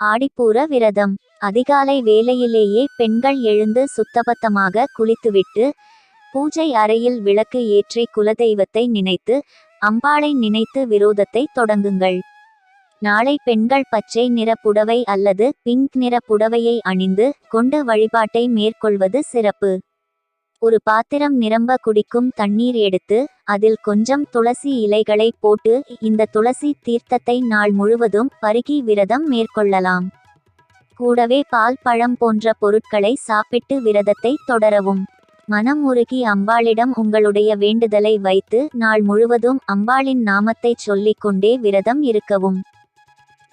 ஆடிப்பூர விரதம். அதிகாலை வேலையிலேயே பெண்கள் எழுந்து சுத்தபத்தமாக குளித்துவிட்டு பூஜை அறையில் விளக்கு ஏற்றி குலதெய்வத்தை நினைத்து அம்பாளை நினைத்து விரோதத்தை தொடங்குங்கள். நாளை பெண்கள் பச்சை நிற புடவை அல்லது பிங்க் நிற புடவையை அணிந்து கொண்டு வழிபாட்டை மேற்கொள்வது சிறப்பு. ஒரு பாத்திரம் நிரம்ப குடிக்கும் தண்ணீர் எடுத்து அதில் கொஞ்சம் துளசி இலைகளை போட்டு இந்த துளசி தீர்த்தத்தை நாள் முழுவதும் பருகி விரதம் மேற்கொள்ளலாம். கூடவே பால் பழம் போன்ற பொருட்களை சாப்பிட்டு விரதத்தை தொடரவும். மனம் உருகி அம்பாளிடம் உங்களுடைய வேண்டுதலை வைத்து நாள் முழுவதும் அம்பாளின் நாமத்தை சொல்லிக் கொண்டே விரதம் இருக்கவும்.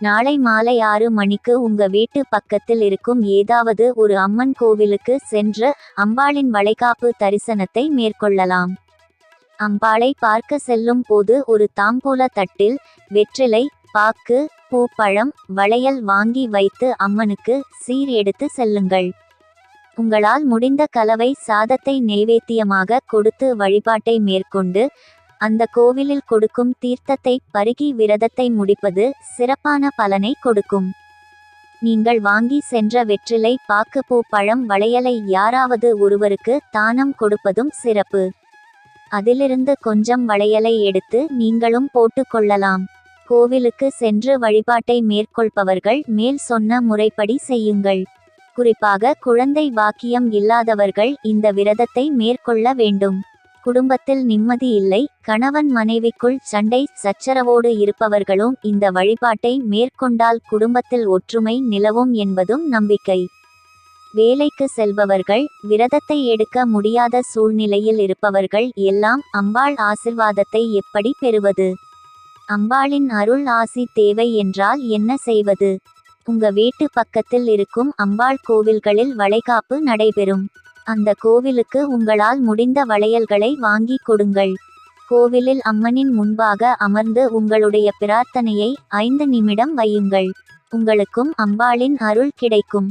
நாளை மாலை ஆறு மணிக்கு உங்க வீட்டு பக்கத்தில் இருக்கும் ஏதாவது ஒரு அம்மன் கோவிலுக்கு சென்று அம்பாளின் வளைகாப்பு தரிசனத்தை மேற்கொள்ளலாம். அம்பாளை பார்க்க செல்லும் போது ஒரு தாம்பூல தட்டில் வெற்றிலை பாக்கு பூப்பழம் வளையல் வாங்கி வைத்து அம்மனுக்கு சீர் எடுத்து செல்லுங்கள். உங்களால் முடிந்த கலவை சாதத்தை நெய்வேத்தியமாக கொடுத்து வழிபாட்டை மேற்கொண்டு அந்த கோவிலில் கொடுக்கும் தீர்த்தத்தை பருகி விரதத்தை முடிப்பது சிறப்பான பலனை கொடுக்கும். நீங்கள் வாங்கி சென்ற வெற்றிலை பாக்குப்பூ பழம் வளையலை யாராவது ஒருவருக்கு தானம் கொடுப்பதும் சிறப்பு. அதிலிருந்து கொஞ்சம் வளையலை எடுத்து நீங்களும் போட்டுக்கொள்ளலாம் கோவிலுக்கு சென்று வழிபாட்டை மேற்கொள்பவர்கள் மேல் சொன்ன முறைப்படி செய்யுங்கள். குறிப்பாக குழந்தை வாக்கியம் இல்லாதவர்கள் இந்த விரதத்தை மேற்கொள்ள வேண்டும். குடும்பத்தில் நிம்மதி இல்லை கணவன் மனைவிக்குள் சண்டை சச்சரவோடு இருப்பவர்களும் இந்த வழிபாட்டை மேற்கொண்டால் குடும்பத்தில் ஒற்றுமை நிலவும் என்பதும் நம்பிக்கை. வேலைக்கு செல்பவர்கள் விரதத்தை எடுக்க முடியாத சூழ்நிலையில் இருப்பவர்கள் எல்லாம் அம்பாள் ஆசிர்வாதத்தை எப்படி பெறுவது? அம்பாளின் அருள் ஆசி தேவை என்றால் என்ன செய்வது? உங்க வீட்டு பக்கத்தில் இருக்கும் அம்பாள் கோவில்களில் வளைகாப்பு நடைபெறும். அந்த கோவிலுக்கு உங்களால் முடிந்த வளையல்களை வாங்கி கொடுங்கள். கோவிலில் அம்மனின் முன்பாக அமர்ந்து உங்களுடைய பிரார்த்தனையை ஐந்து நிமிடம் வையுங்கள். உங்களுக்கும் அம்பாளின் அருள் கிடைக்கும்.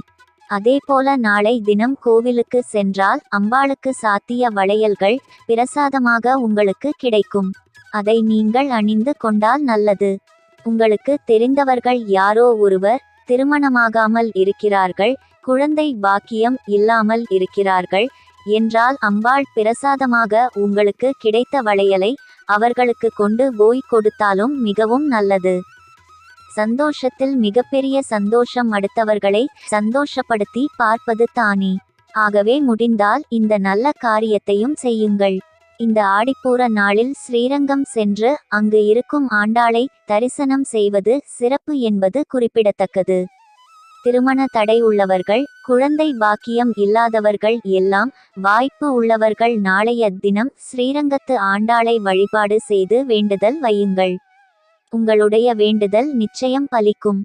அதேபோல நாளை தினம் கோவிலுக்கு சென்றால் அம்பாளுக்கு சாத்திய வளையல்கள் பிரசாதமாக உங்களுக்கு கிடைக்கும். அதை நீங்கள் அணிந்து கொண்டால் நல்லது. உங்களுக்கு தெரிந்தவர்கள் யாரோ ஒருவர் திருமணமாகாமல் இருக்கிறார்கள் குழந்தை பாக்கியம் இல்லாமல் இருக்கிறார்கள் என்றால் அம்பாள் பிரசாதமாக உங்களுக்கு கிடைத்த வளையலை அவர்களுக்கு கொண்டு போய் கொடுத்தாலும் மிகவும் நல்லது. சந்தோஷத்தில் மிகப்பெரிய சந்தோஷம் அடுத்தவர்களை சந்தோஷப்படுத்தி பார்ப்பது தானே. ஆகவே முடிந்தால் இந்த நல்ல காரியத்தையும் செய்யுங்கள். இந்த ஆடிப்பூர நாளில் ஸ்ரீரங்கம் சென்று அங்கு இருக்கும் ஆண்டாளை தரிசனம் செய்வது சிறப்பு என்பது குறிப்பிடத்தக்கது. திருமண தடை உள்ளவர்கள் குழந்தை பாக்கியம் இல்லாதவர்கள் எல்லாம் வாய்ப்பு உள்ளவர்கள் நாளைய தினம் ஸ்ரீரங்கத்து ஆண்டாளை வழிபாடு செய்து வேண்டுதல் வையுங்கள். உங்களுடைய வேண்டுதல் நிச்சயம் பலிக்கும்.